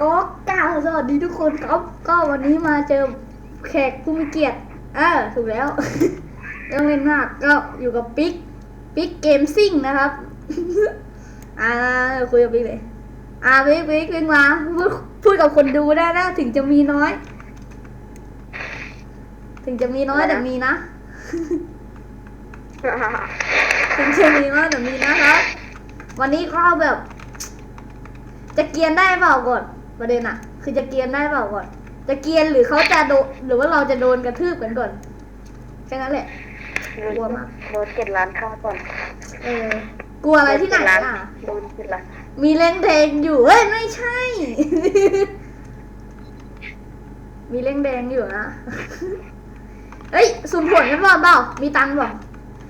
ก็กล่าวสวัสดีทุกคนครับ ก็วันนี้มาเจอแขกผู้มีเกียรติเออถูกแล้วเรื่องเล่นมากก็อยู่กับปิ๊กปิ๊กเกมซิ่งนะครับ อ่าคุยกับปิ๊กเลยอ่าปิ๊กปิ๊กปิ๊กมาพูดพูดกับคนดูได้นะถึงจะมีน้อย ถึงจะมีน้อยแต่มีนะ ถึงจะมีน้อยแต่มีนะครับ วันนี้ก็แบบ จะเกรียนได้เปล่าก่อน ประเด็นอะคือจะเกรียนได้เปล่าก่อน จะเกรียนหรือเขาจะโดนหรือว่าเราจะโดนกระทืบกันก่อนแค่นั้นแหละ กลัวมาก โดนเจ็ดล้านค่าก่อนเออกลัวอะไรที่ไหนโดเจ็ดล้าอะ โดนเจ็ดล้านมีเล่งแดงอยู่เฮ้ยไม่ใช่ มีเล่งแดงอยู่นะเฮ้ยสุ่มผลกันก่อนเปล่า มีตังค์เปล่า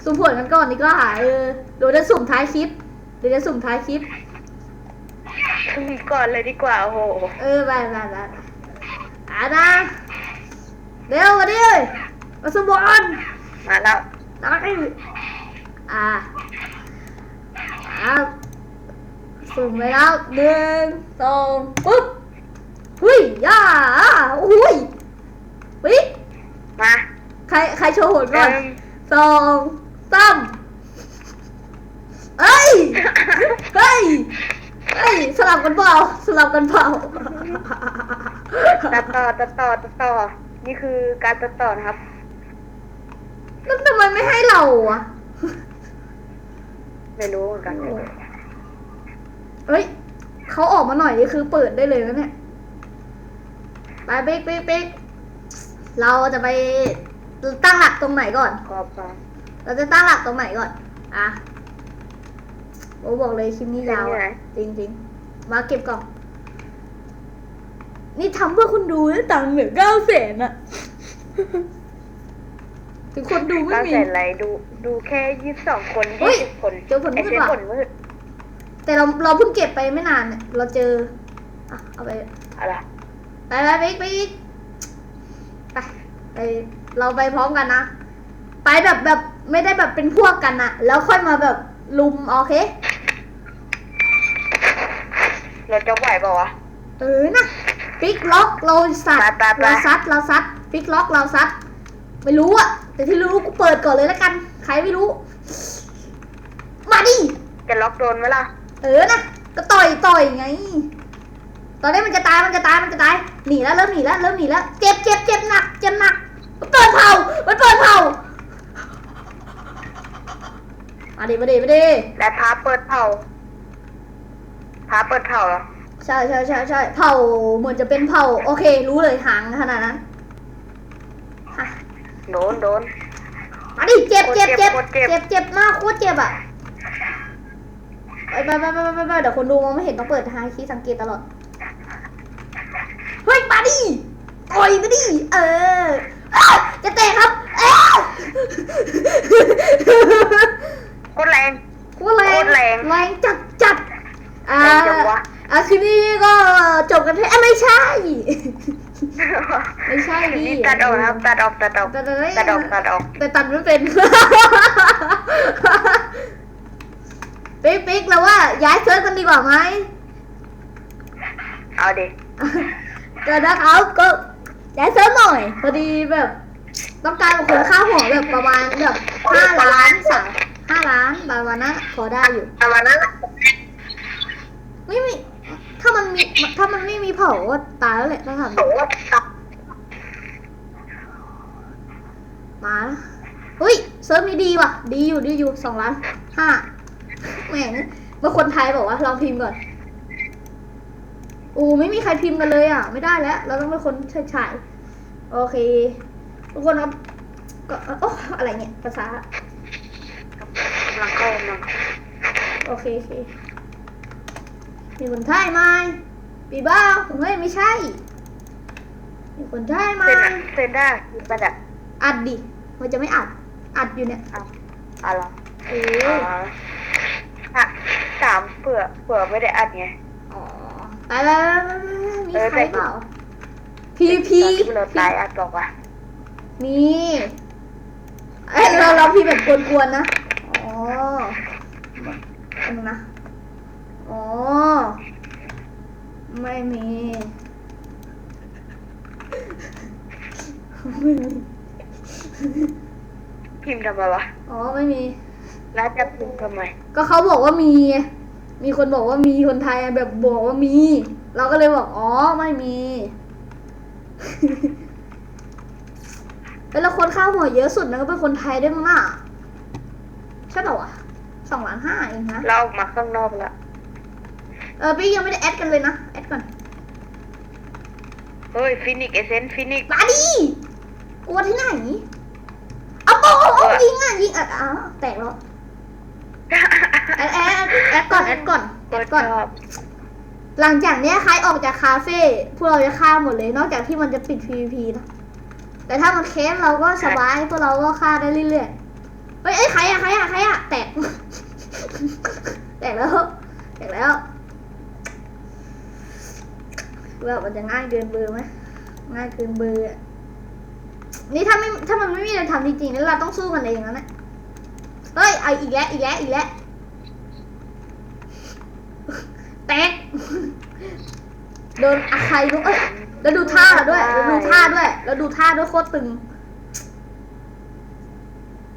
สุ่มผลกันก่อนดีกว่าเออเดี๋ยวจะสุ่มท้ายคลิปเดี๋ยวจะสุ่มท้ายคลิปมี ก่อนเลยดีกว่าโอ้โหเออไปไปไปอ่านะเร็วมาดิมาสุ่มบอลมาแล้วได้อ่าอ่าสุ่มไปแล้วหนึ่งสองปุ๊บหุยย่าอุ้ยปิ๊กมาใครใครโชว์โหดหก่อนนึ่งสองสามเอ้ยเฮ้ย เฮ้ยสลับกันเปล่าสลับกันเปล่าตัดต่อตัดต่อตัดต่อ นี่คือการตัดต่อนะครับ แล้วทำไมไม่ให้เราอะไม่รู้เหมือนกันเฮ้ยเขาออกมาหน่อยนี่คือเปิดได้เลยนะเนี่ยไปเป๊กเป๊กเป๊กเราจะไปตั้งหลักตรงไหนก่อน ขอบคุณเราจะตั้งหลักตรงไหนก่อน อะ โอ้บอกเลยคลิปนี้ยาวเป็นไงอะจริงจริงๆมาเก็บก่อนนี่ทำเพื่อคนดูได้ตังค์เหลือเก้าแสนอะถึงคนดูไม่ตั้งมีแต่ไรดูดูแค่ยี่สิบสองคนเฮ้ยี่ย สิบคนเจอผลมืดไอ้เจ๊ว่ะผลมืดแต่เราเราเพิ่งเก็บไปไม่นานเนี่ยเราเจออะเอาไป อะไรไปไปไปไปไปไปเราไปพร้อมกันนะ ไปแบบแบบไม่ได้แบบเป็นพวกกันนะแล้วค่อยมาแบบลุมโอเค เราจะไหวเปล่าวะ เออนะปิกล็อกเราสัตว์ไปไปไปเราซัดเราซัดปิกล็อกเราซัดไม่รู้อะแต่ที่รู้กูเปิดก่อนเลยแล้วกัน ใครไม่รู้ มาดิ จะล็อกโดนไหมล่ะ เออนะก็ต่อยต่อยไง ตอนนี้มันจะตายมันจะตายมันจะตายหนีแล้วเริ่มหนีแล้วเริ่มหนีแล้วเจ็บเจ็บเจ็บหนักเจ็บหนักมันเปิดเผามันเปิดเผามาดิมาดิมาดิและพาเปิดเผา พาเปิดเผาเหรอใช่ใช่ใช่ใช่เผาเหมือนจะเป็นเผาโอเค รู้เลยหางขนาดนั้นอะโดนโดน มาดิเจ็บเจ็บเจ็บโคตรเจ็บ เจ็บเจ็บมากโคตรเจ็บอะไปไปไปไปไปไปเดี๋ยวคนดูมองไม่เห็นต้องเปิดทางคีย์สังเกตตลอดเฮ้ยมาดิต่อยมาดิเอออ้าวจะเตะครับเอ้าโคตรแรง โคตรแรงโคตรแรง แรงจัดจัด อ่าแรงจังวะอะคลิปนี้ก็จบกันที่เอ้ยไม่ใช่ ไม่ใช่ดินี่ตัดออกนะครับตัดออกตัดออกตัดออกตัดออกตัดออกแต่ตัดไม่เป็น ปิ๊กปิ๊กเราว่าย้ายเซิร์ฟกันดีกว่าไหม เอาดิก็นะครับก็ย้ายเซิร์ฟหน่อยพอดีแบบ ต้องการคนค่าหัวแบบประมาณแบบห้าล้านสามห้าล้านประมาณนั้นพอได้อยู่ ประมาณนั้น ไม่มีถ้ามันมีถ้ามันไม่มีเผาก็ตายแล้วแหละถ้าทำโอ้โหมานะเฮ้ยเซิร์ฟนี้ดีว่ะ ดีอยู่ดีอยู่สองล้านห้าแหม่งเมื่อคนไทยบอกว่าลองพิมพ์ก่อนอูไม่มีใครพิมพ์กันเลยอะ ไม่ได้แล้ว เราต้องเป็นคนเฉยฉายโอเค ทุกคนครับก็โอ้อะไรเนี่ยภาษากำลังเข้ากำลังโอเคโอเค มีคนไทยไหมปีบ้าเฮ้ยไม่ใช่ มีคนไทยไหมเซ็นอะเซ็นได้คือประดับอัดดิมันจะไม่อัด อัดอยู่เนี่ยเอาเอาเหรอเออ๋อออะสามเผื่อเผื่อไม่ได้อัดไง อ๋อไปไปไปไปมีเออใครแต่เปล่า พีพีตอนที่เราตายอัดบอกว่านี่เอ้ยเราเราพีแบบกวนๆนะ อ๋ออันนึงนะอ๋อ ไม่มี ไม่มี พิมพ์ทำไมวะอ๋อไม่มี แล้วจะพิมพ์ทำไมก็เขาบอกว่ามีไงมีคนบอกว่ามีคนไทยแบบบอกว่ามี เราก็เลยบอกอ๋อไม่มีแล้วคนข้าวหัวเยอะสุดนะก็เป็นคนไทยด้วยมั้งน่ะใช่เปล่าวะสองล้านห้าเองนะ เราออกมาข้างนอกแล้ว เออพี่ยังไม่ได้แอดกันเลยนะ แอดก่อนเฮ้ยฟินิกเอเซนฟินิกมาดิกลัวที่ไหน เอาโอ้โอ้โอ้ยิงอะยิงอะอ้าวแตกแล้วแอดแอดแอดก่อนแอดก่อนแอก็ดชก่อนอบหลังจากเนี้ยใครออกจากคาเฟ่พวกเราจะฆ่าหมดเลย นอกจากที่มันจะปิด PVP นะ แต่ถ้ามันเค้นเราก็สบายพวกเราก็ฆ่าได้เรื่อยๆเฮ้ยเอ้ยใครอะใครอะใครอะแตก แตกแล้ว แตกแล้ว ว่ามันจะง่ายเกินเบอร์ไหมง่ายเกินเบอร์อะนี่ถ้าไม่ถ้ามันไม่มีอะไรทำจริงๆนี่เราต้องสู้กันเองแล้วนะเฮ้ยเอาอีกแล้วอีกแล้วอีกแล้วแตกโดนอะใครรู้เอ้ยแล้วดูท่าด้วยแล้วดูท่าด้วย แล้วดูท่าด้วยโคตรตึง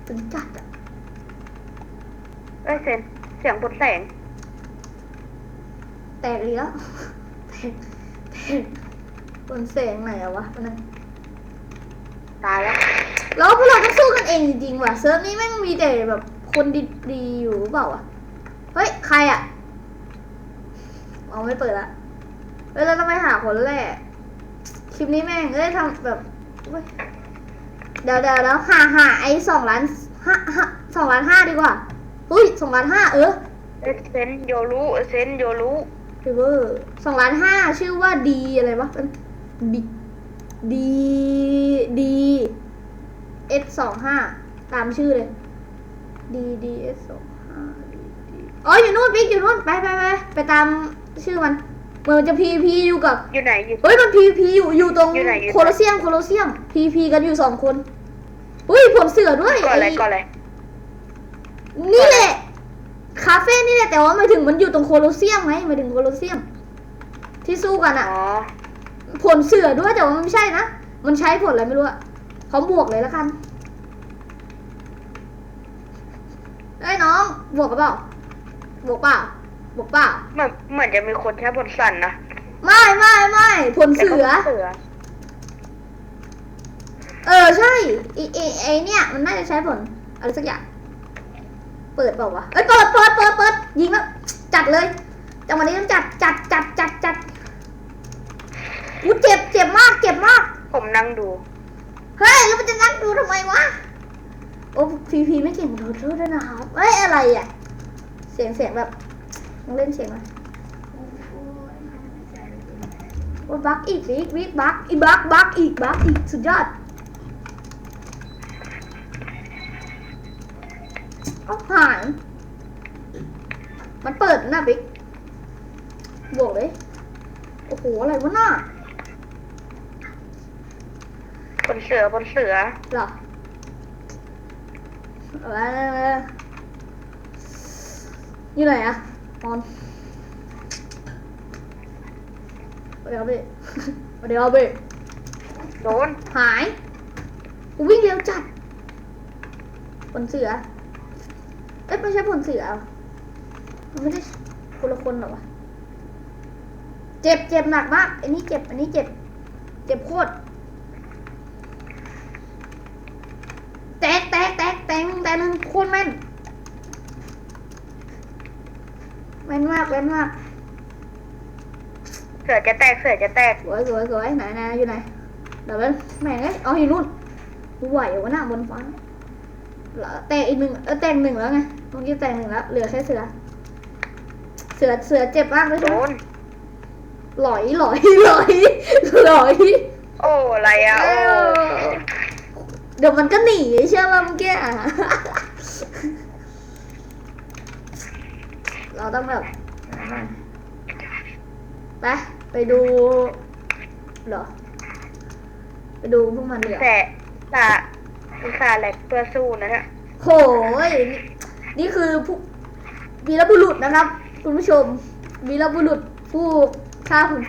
ตึงจัดอะเอ้ยเซนเสียงบนแสง แตกอีกแล้วแตกแตก บนเสียงไหนอะวะมันนั้นตายแล้ว แล้วพวกเราต้องสู้กันเองจริงๆว่ะเซิร์ฟนี้แม่งมีแต่แบบคนดีๆอยู่หรือเปล่าวะเฮ้ย ใครอะเอาไม่เปิดละเฮ้ยเราต้องไปหาคนแรกคลิปนี้แม่งเอ้ยทำแบบเว้ยเดี๋ยวเดี๋ยวแล้วหาหาไอ้สองล้านห้าห้าสองล้านห้าดีกว่าอุ้ยสองล้านห้าเออเอเซนโยรู้เอเซนโยรู้ ฟิเวอร์สองล้านห้าชื่อว่าดีอะไรวะเป็นดีดีดีเอสสองห้าตามชื่อเลยดีดีเอสสองห้าอ๋ออยู่นู่นบิ๊กอยู่นู่นไปไปไปไปตามชื่อมันมันจะพีพีอยู่กับอยู่ไหนอยู่ เฮ้ยมันพีพีอยู่อยู่ตรงอยู่ไหนอยู่ไหนโคลอเซียมโคลอเซียมพีพีกันอยู่สองคนอุ้ยผลเสือด้วยก่อนอะไรไอ้ก่อนอะไร นี่แหละคาเฟ่นี่แหละแต่ว่าหมายถึงมันอยู่ตรงโคลอเซียมไงหมายถึงโคลอเซียม ที่สู้กันอะอ๋อผลเสือด้วยแต่ว่ามันไม่ใช่นะมันใช้ผลอะไรไม่รู้อะเขาบวกเลยแล้วกันเอ้ยน้องบวกกับเปล่าบวกเปล่าบวกเปล่าเหมือนเหมือนจะมีคนแค่บนสันนะไม่ไม่ไม่ผลแต่เสืก็อเสือ เออใช่ไอไอไอเนี่ย มันน่าจะใช้ผลอะไรสักอย่าง เปิดเปล่าวะเอ้ยเปิดเปิดเปิดเปิดยิงแล้วจัดเลยจังหวะนี้ต้องจัดจัดจัดจัดจัดกูเจ็บเจ็บมากเจ็บมากผมนั่งดู เฮ้ยแล้วมันจะนั่งดูทำไมวะโอ้พีพีไม่เก่งขอโทษด้วยนะครับเอ้ยอะไรอะเสียงเสียงแบบต้องเล่นเสียงไหมโอ้ยบักอีกวิกวิกบักอีบักบักอีกบักอีกสุดยอด เอาหายมันเปิดหน้าบิ๊กบวกเลย โอ้โห อะไรวะน่าบนเสือบนเสือเหรอเอาละเอาละอยู่ไหนอะออนเดี๋ยวไปเดี๋ยวไปโดน หายกูวิ่งเร็วจัดผลเสือ เอ้ยไม่ใช่ผลเสือเหรอมันไม่ได้คนละคนเหรอวะ เจ็บเจ็บหนักมาก อันนี้เจ็บ อันนี้เจ็บ เจ็บโคตร แตกแตกแตกแตกหนึ่งแตกหนึ่งโคตรแม่น แม่นมากแม่นมาก เสือจะแตก เสือจะแตก สวยสวยสวยไหนไหนอยู่ไหน เดี๋ยวมันแม่งเอ้ยเอาอยู่นู่นกูไหววะหน้าบนฟ้าเหรอ แตกอีกหนึ่งเออแตกหนึ่งแล้วไงเมื่อกี้แตกหนึ่งแล้วเหลือแค่เสือ เสือเสือเจ็บมากเลยโดใช่ไหมนหลอยหลอยหลอยหลอยโอ้อะไรอะเอโอ้อเดี๋ยวมันก็หนีเชื่อว่าเมื่อกี้อะเราต้องแบบไปไปดูเหรอไปดูพวกมันเลยแต่ตา อุตส่าห์แหลกเพื่อสู้นะเนี่ยโหยนี่นี่คือผู้วีรบุรุษนะครับ คุณผู้ชมวีรบุรุษผู้ฆ่าหุ่น